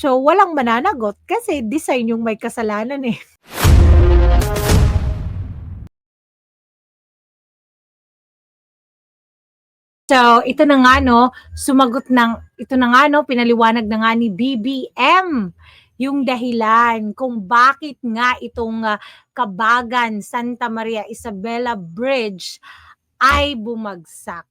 So, walang mananagot kasi design yung may kasalanan, eh. So, ito na nga 'no, sumagot ng ito na nga 'no, pinaliwanag na nga ni BBM yung dahilan kung bakit nga itong, ah, Kabagan-Santa Maria Isabela Bridge ay bumagsak.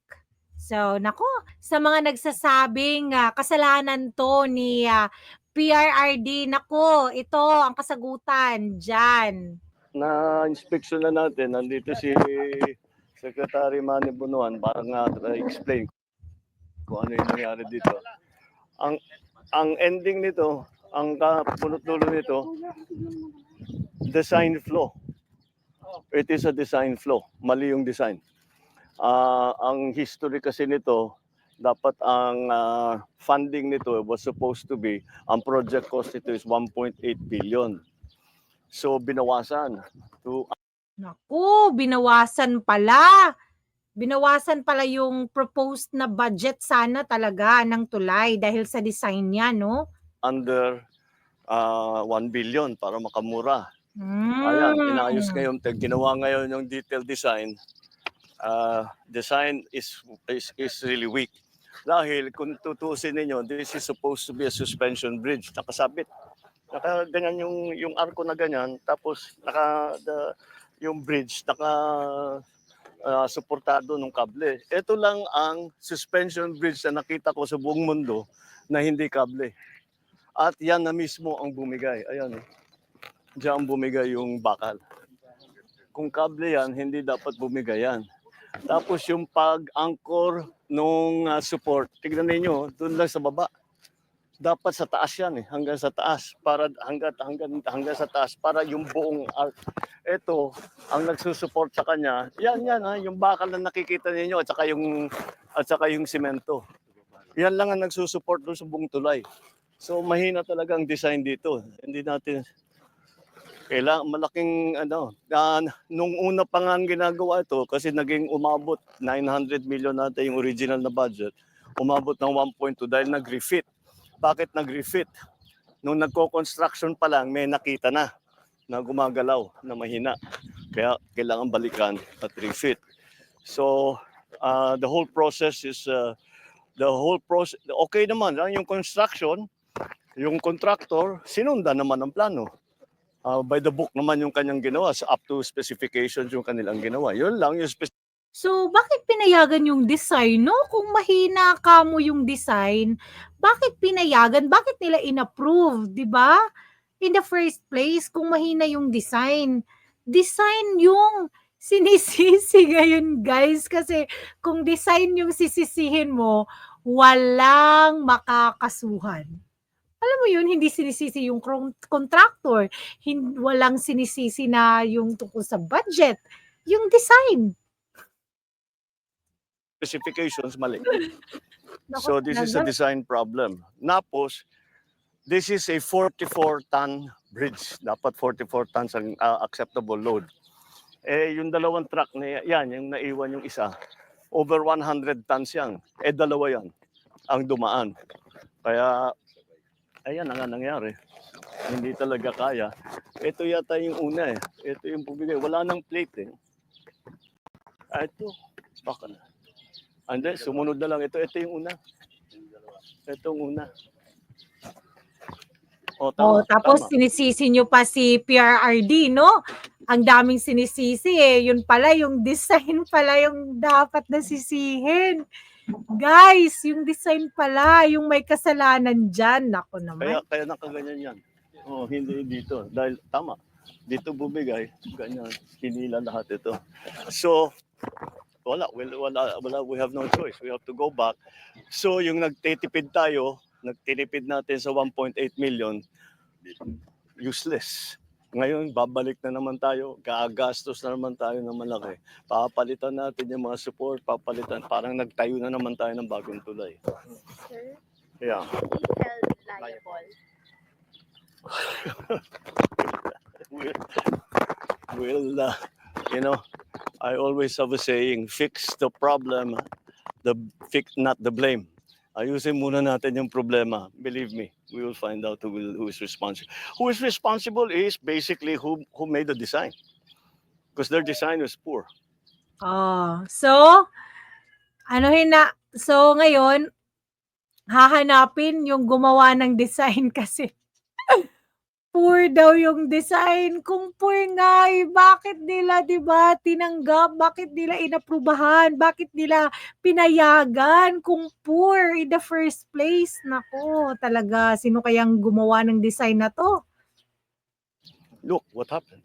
So, naku, sa mga nagsasabing, ah, kasalanan 'to ni, ah, PRRD, naku, ito ang kasagutan diyan. Na-inspection na natin, nandito si Secretary Manny Bunuan para nga explain kung ano yung nangyari dito. Ang ang ending nito, ang kapunot-dulo nito, design flaw. It is a design flaw. Mali yung design. Ah, ang history kasi nito, dapat ang ah, funding nito was supposed to be, ang project cost nito is 1.8 billion. So binawasan to Naku, binawasan pala. Binawasan pala yung proposed na budget sana talaga ng tulay dahil sa design niya, no? under ah, 1 billion para makamura. Ayan, Hmm. inayos ngayon, ginawa ngayon yung detailed design. Ah, design is, is is really weak. Dahil kung tutusin ninyo, this is supposed to be a suspension bridge, nakasabit. Naka ganyan yung yung arko na ganyan, tapos naka the, yung bridge naka ah, suportado ng kable. Ito lang ang suspension bridge na nakita ko sa buong mundo na hindi kable. At yan na mismo ang bumigay. Ayan. eh. Diyan bumigay yung bakal. Kung kable yan, hindi dapat bumigay yan. Tapos yung pag-anchor nung ah, support, tignan ninyo, doon lang sa baba. Dapat sa taas yan eh, hanggang sa taas para hanggang hanggang hanggang sa taas para yung buong arc. Ito, ang nagsusupport sa kanya, yan yan ha, yung bakal na nakikita ninyo at saka yung at saka yung semento. Yan lang ang nagsusupport doon sa buong tulay. So mahina talaga ang design dito. Hindi natin kailangan malaking ano, ah, nung una pa nga ginagawa ito kasi naging umabot 900 million natin yung original na budget. Umabot ng 1.2 dahil nag-refit. Bakit nag-refit? Nung nagko-construction pa lang, may nakita na na gumagalaw na mahina. Kaya kailangan balikan at refit. So, uh, the whole process is uh, the whole process okay naman lang yung construction yung contractor sinundan naman ang plano Uh, by the book naman yung kanyang ginawa so up to specifications yung kanilang ginawa yun lang yung spec- So, bakit pinayagan yung design, no? Kung mahina ka mo yung design, bakit pinayagan? Bakit nila inapprove, di ba? In the first place, kung mahina yung design, design yung sinisisi ngayon, guys. Kasi kung design yung sisisihin mo, walang makakasuhan. Alam mo yun, hindi sinisisi yung contractor, hin- walang sinisisi na yung tungkol sa budget, yung design. specifications mali. So this is a design problem. Napos this is a 44 ton bridge. Dapat 44 tons ang uh, acceptable load. Eh yung dalawang truck na yan yung naiwan yung isa over 100 tons yan. Eh dalawa yan ang dumaan. Kaya ayan ang nga nangyari. Hindi talaga kaya. Ito yata yung una eh. Ito yung bumigay. Wala nang plate eh. Ah, ito. Baka na. Ande, sumunod na lang. Ito ito yung una. Ito yung una. O Oh, tama, tapos tama. sinisisi nyo pa si PRRD, no? Ang daming sinisisi eh. Yun pala, yung design pala yung dapat na sisihin. Guys, yung design pala, yung may kasalanan dyan. Nako Kaya, naman. kaya nakaganyan yan. Oh, hindi dito. Dahil tama. Dito bumigay, ganyan. Hinila lahat ito. So, wala, wala, wala, wala, we have no choice. We have to go back. So, yung nagtitipid tayo, nagtinipid natin sa 1.8 million, useless. Ngayon, babalik na naman tayo, gagastos na naman tayo ng malaki. Papalitan natin yung mga support, papalitan. Parang nagtayo na naman tayo ng bagong tulay. Sir, Yeah. held liable. we'll, we'll uh, you know, I always have a saying, fix the problem, the fix not the blame. Ayusin muna natin yung problema, believe me. we will find out who will, who is responsible. Who is responsible is basically who who made the design, because their design was poor. Oh, so ano na so ngayon hahanapin yung gumawa ng design kasi poor daw yung design. Kung poor nga, eh, bakit nila, di ba, tinanggap? Bakit nila inaprubahan? Bakit nila pinayagan kung poor in the first place? Nako, talaga, sino kayang gumawa ng design na to? Look what happened.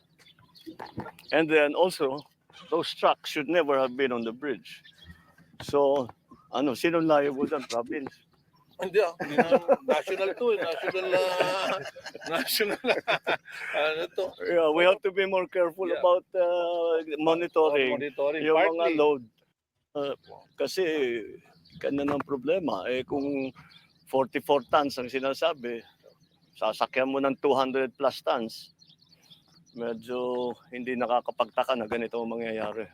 And then also, those trucks should never have been on the bridge. So, ano, sino liable dyan? Province. Hindi ah, hindi na, national to eh, national, ah, national, ano to? Yeah, we have to be more careful Yeah. about uh, monitoring Monitoring, yung mga partly. load. Uh, kasi ganun ang problema. Eh kung 44 tons ang sinasabi, sasakyan mo ng 200 plus tons, medyo hindi nakakapagtaka na ganito ang mangyayari.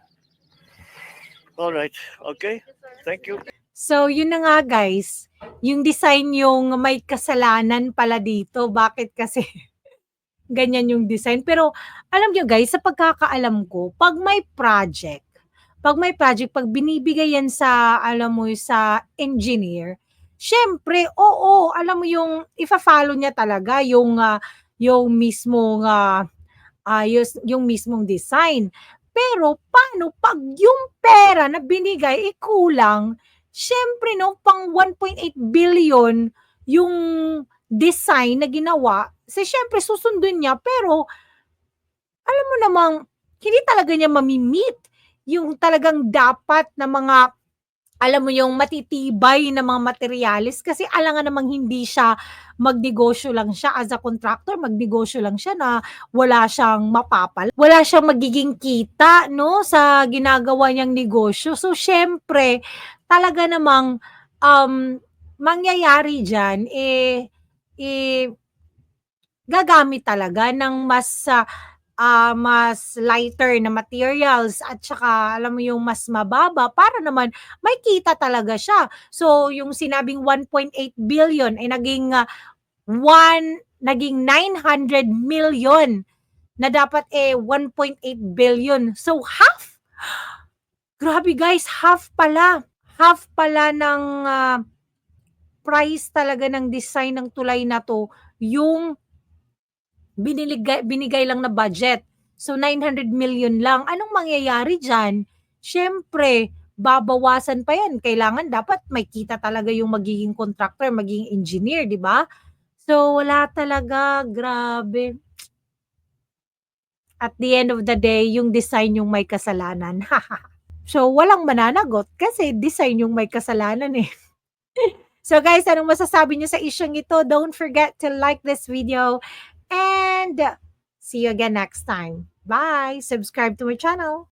Alright, okay. Thank you. So, yun na nga guys, yung design yung may kasalanan pala dito. Bakit kasi ganyan yung design? Pero alam nyo guys, sa pagkakaalam ko, pag may project, pag may project, pag binibigay yan sa, alam mo, sa engineer, syempre, oo, alam mo yung, ifa-follow niya talaga yung, ah, yung mismong, ah, ah, yung, yung mismong design. Pero paano pag yung pera na binigay, eh, kulang, syempre no, pang 1.8 billion yung design na ginawa, so syempre susundin niya, pero alam mo namang, hindi talaga niya mamimit yung talagang dapat na mga alam mo yung matitibay na mga materyales kasi alangan namang hindi siya magnegosyo lang siya as a contractor, magnegosyo lang siya na wala siyang mapapal, wala siyang magiging kita no sa ginagawa niyang negosyo. So syempre, talaga namang um, mangyayari diyan eh, eh gagamit talaga ng mas ah, ah, mas lighter na materials at saka alam mo yung mas mababa para naman may kita talaga siya. So yung sinabing 1.8 billion ay naging ah, 1 naging 900 million na dapat eh 1.8 billion. So half. Grabe guys, half pala. Half pala ng ah, price talaga ng design ng tulay na to yung biniligay, binigay lang na budget. So 900 million lang. Anong mangyayari dyan? Siyempre, babawasan pa yan. Kailangan dapat may kita talaga yung magiging contractor, magiging engineer, di ba? So wala talaga, grabe. At the end of the day, yung design yung may kasalanan. so walang mananagot kasi design yung may kasalanan eh. so guys, anong masasabi niyo sa isyong ito? Don't forget to like this video and see you again next time. Bye! Subscribe to my channel.